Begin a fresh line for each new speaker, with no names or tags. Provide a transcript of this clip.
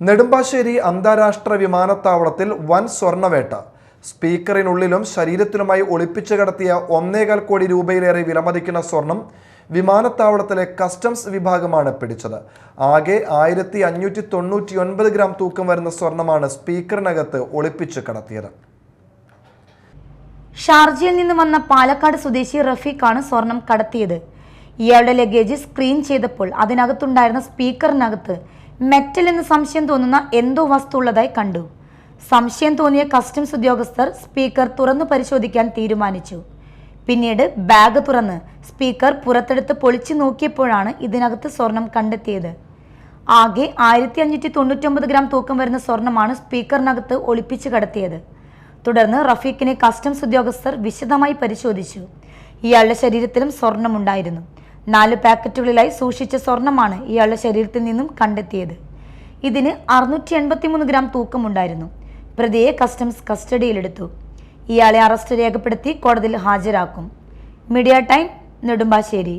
നെടുമ്പാശ്ശേരി അന്താരാഷ്ട്ര വിമാനത്താവളത്തിൽ വൻ സ്വർണവേട്ട. സ്പീക്കറിനുള്ളിലും ശരീരത്തിലുമായി ഒളിപ്പിച്ചു കടത്തിയ ഒന്നേകാൽ കോടി രൂപയിലേറെ വിലമതിക്കുന്ന സ്വർണം വിമാനത്താവളത്തിലെ കസ്റ്റംസ് വിഭാഗമാണ് പിടിച്ചത്. ആകെ ആയിരത്തി അഞ്ഞൂറ്റി തൊണ്ണൂറ്റി ഒൻപത് ഗ്രാം തൂക്കം വരുന്ന സ്വർണമാണ് സ്പീക്കറിനകത്ത് ഒളിപ്പിച്ചു കടത്തിയത്.
ഷാർജയിൽ നിന്ന് വന്ന പാലക്കാട് സ്വദേശി റഫീഖാണ് സ്വർണം കടത്തിയത്. ഇയാളുടെ ലഗേജ് സ്ക്രീൻ ചെയ്തപ്പോൾ അതിനകത്തുണ്ടായിരുന്ന സ്പീക്കറിനകത്ത് മെറ്റൽ എന്ന് സംശയം തോന്നുന്ന എന്തോ വസ്തു ഉള്ളതായി കണ്ടു. സംശയം തോന്നിയ കസ്റ്റംസ് ഉദ്യോഗസ്ഥർ സ്പീക്കർ തുറന്നു പരിശോധിക്കാൻ തീരുമാനിച്ചു. പിന്നീട് ബാഗ് തുറന്ന് സ്പീക്കർ പുറത്തെടുത്ത് പൊളിച്ചു നോക്കിയപ്പോഴാണ് ഇതിനകത്ത് സ്വർണം കണ്ടെത്തിയത്. ആകെ ആയിരത്തി അഞ്ഞൂറ്റി തൊണ്ണൂറ്റൊമ്പത് ഗ്രാം തൂക്കം വരുന്ന സ്വർണമാണ് സ്പീക്കറിനകത്ത് ഒളിപ്പിച്ചു കടത്തിയത്. തുടർന്ന് റഫീഖിനെ കസ്റ്റംസ് ഉദ്യോഗസ്ഥർ വിശദമായി പരിശോധിച്ചു. ഇയാളുടെ ശരീരത്തിലും സ്വർണമുണ്ടായിരുന്നു. നാല് പാക്കറ്റുകളിലായി സൂക്ഷിച്ച സ്വർണമാണ് ഇയാളുടെ ശരീരത്തിൽ നിന്നും കണ്ടെത്തിയത്. ഇതിന് അറുന്നൂറ്റി എൺപത്തിമൂന്ന് ഗ്രാം തൂക്കമുണ്ടായിരുന്നു. പ്രതിയെ കസ്റ്റംസ് കസ്റ്റഡിയിലെടുത്തു. ഇയാളെ അറസ്റ്റ് രേഖപ്പെടുത്തി കോടതിയിൽ ഹാജരാക്കും. Media time Nedumbassery.